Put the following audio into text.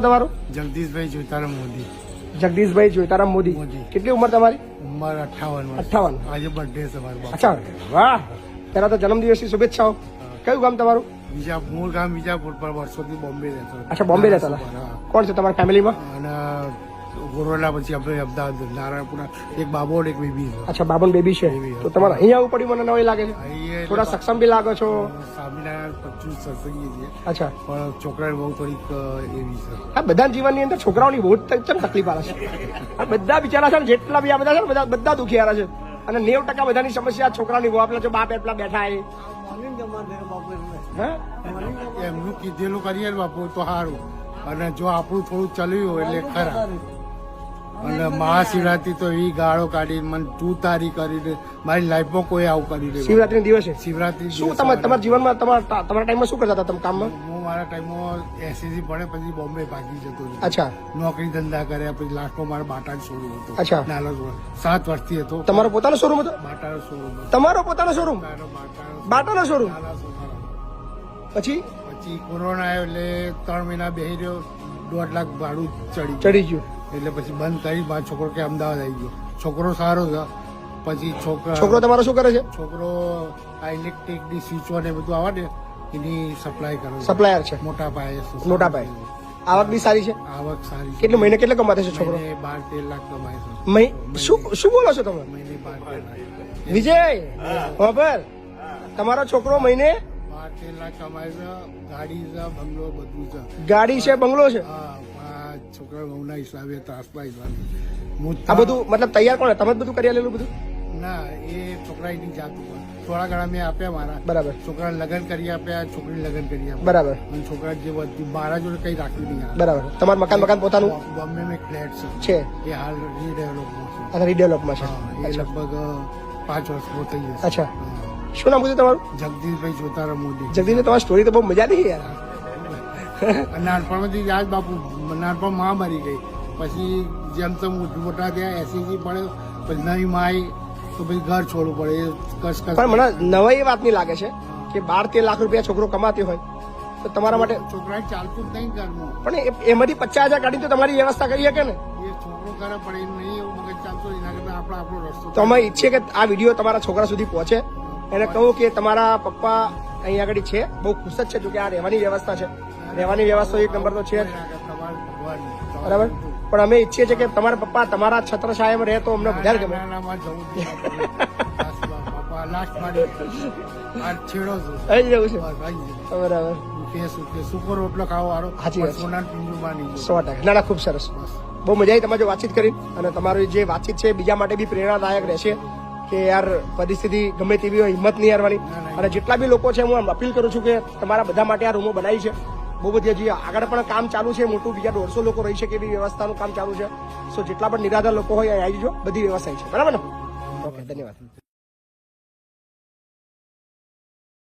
તમારું? જગદીશભાઈ જોતારામ મોદી. જગદીશભાઈ જોઈતારામ મોદી. કેટલી ઉંમર તમારી? ઉંમર અઠાવન અઠાવન આજે બર્થડે છે મારો અચ્છા વાહ. પેલા તો જન્મદિવસની શુભેચ્છાઓ. કયું ગામ તમારું? બીજા મૂળ ગામ બીજાપુર પર વર્ષોથી બોમ્બે રહેતો અચ્છા બોમ્બે રહેતા કોણ છે તમારા ફેમિલીમાં અને ગોરોલા પછી આપણે અમદાવાદ નારાયણપુરા એક બાબો અને એક બેબી છે. અચ્છા બાબન બેબી છે. તો તમારે અહીંયા આવવું પડ્યું મને નવી લાગે છે? થોડા સક્ષમ બી લાગો છો? સ્વામિનારાયણ પચીસ સત્સંગી છે. અચ્છા. પણ છોકરાની બહુ થોડીક એવી છે. આ બધા જીવનની અંદર છોકરાઓની બહુ ચમ તકલીફ આવે છે. બધા બિચારા છે ને જેટલા બી આ બધા છે ને બધા બધા દુખિયારા છે. અને નેવ ટકા બધાની સમસ્યા છોકરાની બહુ. આપેલા છે બાપ એટલા બેઠા એ એમનું કીધેલું કરીએ બાપુ તો સારું. અને જો આપણું થોડું ચલ્યું એટલે ખરા. અને મહાશિવરાત્રી તો એ ગાળો કાઢી મને તું તારી કરીને મારી લાઈફમાં કોઈ આવું કરી દે. શિવરાત્રી દિવસે? શિવરાત્રી શું તમારે તમે તમારા જીવનમાં તમારા તમારા ટાઈમમાં શું કરતા હતા તમે કામમાં? હું મારા ટાઈમમાં એસએસસી ભણે પછી બોમ્બે ભાગી જતો. અચ્છા. નોકરી ધંધા કર્યા પછી લાસ્ટમાં મારા બાટા શોરૂમ હતો. અચ્છા. નાનો. સાત વર્ષથી હતો. તમારો પોતાનો શોરૂમ હતો? બાટાનો શોરૂમ તમારો પોતાનો શોરૂમ બાટાનો બાટાનો શોરૂમ પછી? પછી કોરોના આવ્યો એટલે ત્રણ મહિના બેસી રહ્યો. દોઢ લાખ ભાડું ચડી ચડી ગયું. એટલે પછી બંધ કરી મારો છોકરો કે અમદાવાદ આવી ગયો. છોકરો સારો છે. પછી છોકરા છોકરો તમારો શું કરે છે? છોકરો આ ઇલેક્ટ્રિકની સ્વિચો ને બધું આવે ને એની સપ્લાય કરે સપ્લાયર છે. મોટા પાયે મોટા પાયે. આવક બી સારી છે? આવક સારી કેટલું મહિને કેટલો કમાતો છે છોકરો? બાર તેર લાખ કમાય છે. મહિ- શું શું બોલો છો તમે? વિજય ખબર તમારો છોકરો મહિને બાર તેર લાખ કમાય છે. ગાડી છે બંગલો બધું છે. ગાડી છે બંગલો છે? હા. છોકરા બહુના હિસાબે ત્રાસના હિસાબે આ બધું મતલબ તૈયાર કોણ તમે બધું કરી આલેલું બધું? ના એ છોકરા એની જાત ઉપર થોડા ઘણા મેં આપ્યા મારા. બરાબર. છોકરા લગ્ન કરી આપ્યા છોકરી લગ્ન કરી આપ્યા. બરાબર. અને છોકરા જે બધું મારા જોડે કઈ રાખ્યું નહીં. બરાબર. તમારું મકાન મકાન પોતાનું? બોમ્બે મેં ફ્લેટ છે. એ હાલ રીડેવલપમાં છે. અને રીડેવલપમાં છે. એ લગભગ પાંચ વર્ષ થઈ જશે. અચ્છા. શું નામ કીધું તમારું? જગદીશભાઈ જોતારામ મોદી. જગદીશ તમારી સ્ટોરી તો બહુ મજા નહીં યાર. નાનપણમાંથી યાદ બાપુ નાનપણમાં મરી ગઈ. પછી જેમ તેમ મોટા થયા એસીસી પડે પછી નવી માઈ તો પછી ઘર છોડવું પડે કસ કસ પણ મને નવાઈ એ વાતની લાગે છે કે બાર તેર લાખ રૂપિયા છોકરો કમાતી હોય. તો તમારા માટે છોકરા ચાલતું જ નહીં ઘરમાં. પણ એમાંથી પચાસ હજાર કાઢી તો તમારી વ્યવસ્થા કરી શકે ને? તો અમે ઈચ્છીએ કે આ વીડિયો તમારા છોકરા સુધી પહોંચે. એને કહું કે તમારા પપ્પા અહીંયા આગળ છે બહુ ખુશ જ છે જો કે આ રહેવાની વ્યવસ્થા છે. રહેવાની વ્યવસ્થા એક નંબર તો છે. બરાબર? પણ અમે ઈચ્છીએ છીએ કે તમારા પપ્પા તમારા છત્ર સાહેબ રહે તો અમને વધારે ગમે. ખૂબ સરસ. બહુ મજા આવી તમારી વાતચીત કરી અને તમારી જે વાતચીત છે બીજા માટે બી પ્રેરણાદાયક રહેશે કે યાર પરિસ્થિતિ ગમે તેવી હોય હિંમત નહીં હારવાની. અને જેટલા બી લોકો છે હું આમ અપીલ કરું છું કે તમારા બધા માટે આ રૂમો બનાવી છે. બહુ બધી આગળ પણ કામ ચાલુ છે, મોટું બીજા દોઢસો લોકો રહી શકે એવી વ્યવસ્થાનું કામ ચાલુ છે. સો જેટલા પણ નિરાધાર લોકો હોય આવી જજો. બધી વ્યવસ્થા છે. બરાબર ને? ઓકે ધન્યવાદ.